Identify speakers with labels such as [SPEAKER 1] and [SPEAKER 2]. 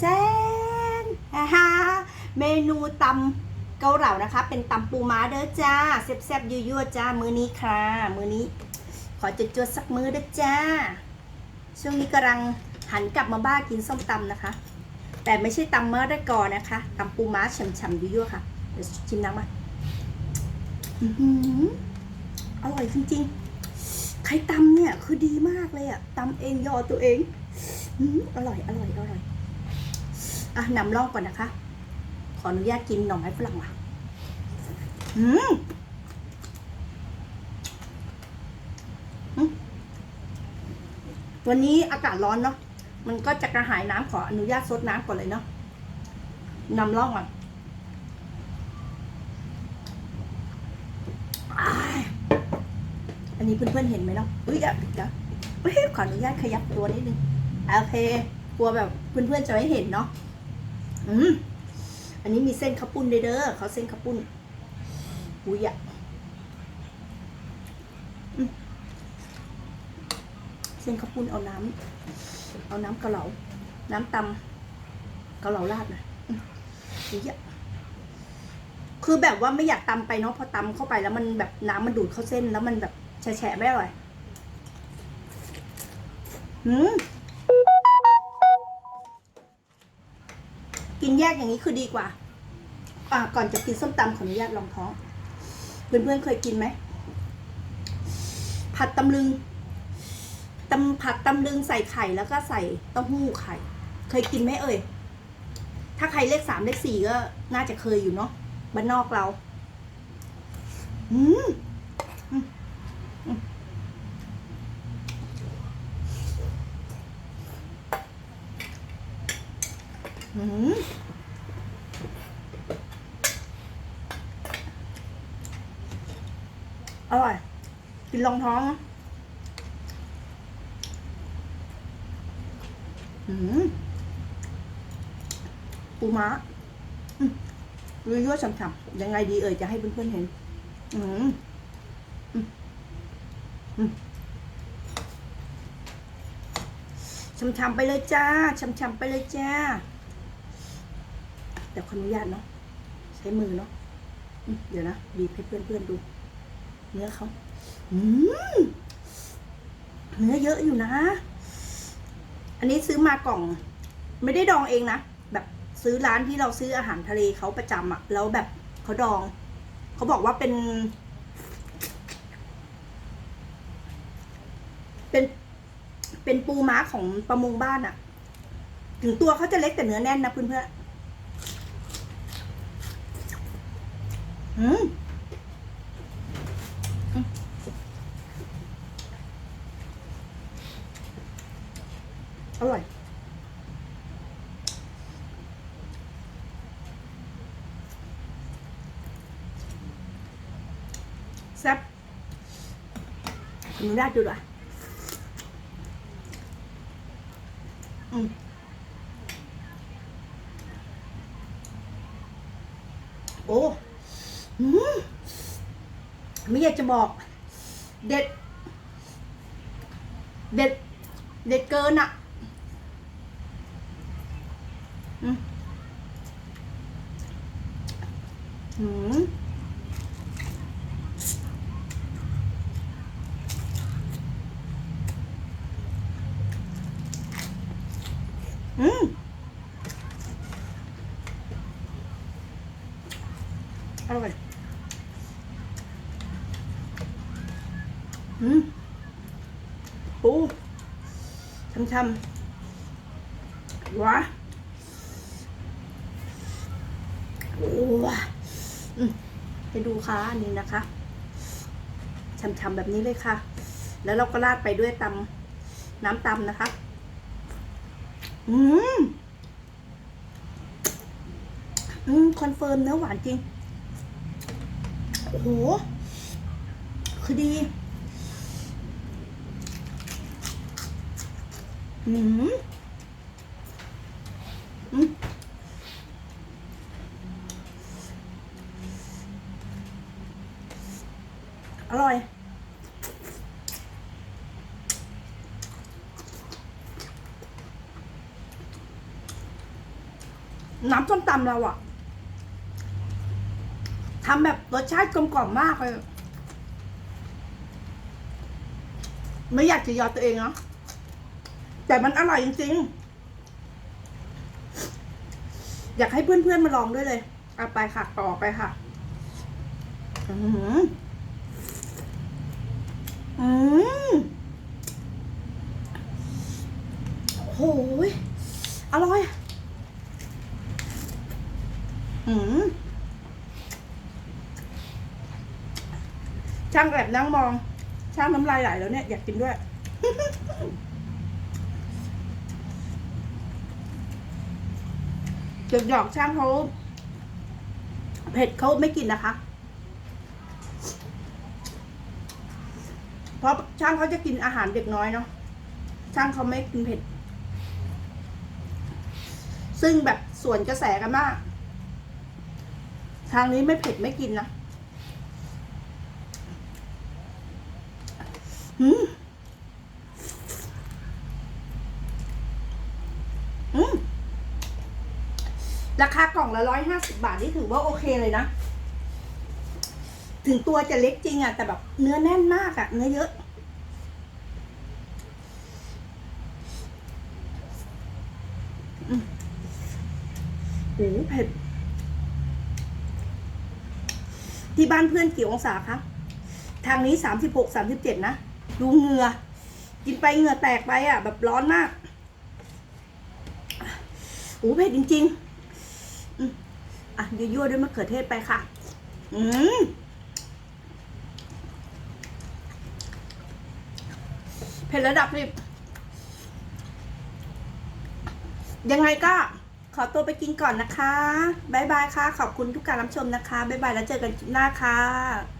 [SPEAKER 1] แจ้นฮ่าเมนูตำเกาเหลานะคะ เป็นตำปูม้าเด้อจ้าแซ่บๆยั่วๆจ้ามื้อนี้ค่ะ มื้อนี้ ขอจุดจวดสักมื้อเด้อจ้า ช่วงนี้กำลังหันกลับมาบ้ากินส้มตำนะคะ แต่ไม่ใช่ตำเมะระกอนนะคะตำปูม้าฉ่ำๆยั่วๆค่ะเดี๋ยวชิมน้ำมาอื้อหืออร่อยจริงๆ ใครตำเนี่ยคือดีมากเลยอะตำเองยอตัวเองอื้อหืออร่อยอร่อยอร่อย อะนำร่องก่อนนะคะ ขออนุญาตกินหน่อไม้ฝรั่งว่ะอืมวันนี้อากาศร้อนเนาะ มันก็จะกระหายน้ำขออนุญาตซดน้ำก่อนเลยเนาะนำร่องก่อนอันนี้เพื่อนๆเห็นไหมเนาะ อุ้ยเดี๋ยวเดี๋ยวเฮ้ยขออนุญาตขยับตัวนิดนึง โอเค กลัวแบบเพื่อนๆจะไม่เห็นเนาะ อืมอันนี้มีเส้นข้าวปุ้นด้วยเด้อเขาเส้นข้าวปุ้นอุ้ยอะเส้นข้าวปุ้นเอาน้ำเอาน้ำเกะเหลา น้ำตำเกะเหลาราดน่อยอืมอุ้ยอะคือแบบว่าไม่อยากตำไปเนาะพอตำเข้าไปแล้วมันแบบน้ำมันดูดเข้าเส้นแล้วมันแบบแฉะไม่อร่อยอืม กินแยกอย่างนี้คือดีกว่า อ่า ก่อนจะกินส้มตำขออนุญาตลองท้อง เพื่อนๆเคยกินไหม ผัดตำลึงตำผัดตำลึงใส่ไข่แล้วก็ใส่เต้าหู้ไข่ เคยกินไหมเอ่ย ถ้าใครเลขสามเลขสี่ก็น่าจะเคยอยู่เนาะ บ้านนอกเรา อืมอืมอืม อร่อย กินรองท้องนะอืมปูม้าอืมรู้ยั่วฉ่ำๆยังไงดีเอ่ยจะให้เพื่อนๆเห็น อืมช่ำๆไปเลยจ้าช่ำๆไปเลยจ้า แต่ขออนุญาตเนาะใช้มือเนาะเดี๋ยวนะบีบให้เพื่อนๆดู เนื้อเขาเนื้อเยอะอยู่นะ อันนี้ซื้อมากล่อง ไม่ได้ดองเองนะแบบซื้อร้านที่เราซื้ออาหารทะเลเขาประจำอะแล้วแบบเขาดองเขาบอกว่าเป็น เป็น เป็นปูม้าของประมงบ้านอะถึงตัวเขาจะเล็กแต่เนื้อแน่นนะเพื่อนๆ อืมอร่อยแซ่บหนูได้ดูด้วยอืมโอ้อืม ไม่อยากจะบอก เด็ด เด็ด เด็ดเกินอะอืมอืมอืมอร่อยอืมปู ช้ำว้าว้าอืมให้ดูค่ะอันนี้นะคะช่ำๆแบบนี้เลยค่ะ แล้วเราก็ราดไปด้วยตำน้ำตำนะคะ อืมอืมคอนเฟิร์มเนื้อหวานจริง โอ้โห คือดี อืมอืมอร่อยน้ำส้มตำเราอะทำแบบรสชาติกลมกล่อมมากเลย ไม่อยากจะยอตัวเองเนาะ แต่มันอร่อยจริงๆ อยากให้เพื่อนๆมาลองด้วยเลยเอาไปค่ะ ต่อไปค่ะ อืมอืมโหยอร่อย อืมช่างแอบนั่งมอง ช่างน้ำลายไหลแล้วเนี่ย อยากกินด้วย หยอกหยอกช่างเขาเผ็ดเขาไม่กินนะคะ เพราะช่างเขาจะกินอาหารเด็กน้อยเนาะช่างเขาไม่กินเผ็ด ซึ่งแบบส่วนกระแสกันมาก ทางนี้ไม่เผ็ดไม่กินนะอืมอืม ราคากล่องละร้อยห้าสิบาทนี่ถือว่าโอเคเลยนะ ถึงตัวจะเล็กจริงอะแต่แบบเนื้อแน่นมากอะเนื้อเยอะอืมโอ้เผ็ด ที่บ้านเพื่อนกี่องศาคะ ทางนี้สามสิบหกสามสิบเจ็ดนะ ดูเหงื่อกินไปเหงื่อแตกไปอะแบบร้อนมากโอ้เผ็ดจริง ๆ อะยั่วๆด้วยมะเขือเทศไปค่ะ อืมเผ็ดระดับสิบยังไงก็ขอตัวไปกินก่อนนะคะ บ๊ายบายค่ะ ขอบคุณทุกการรับชมนะคะ บ๊ายบายแล้วเจอกันคลิปหน้าค่ะ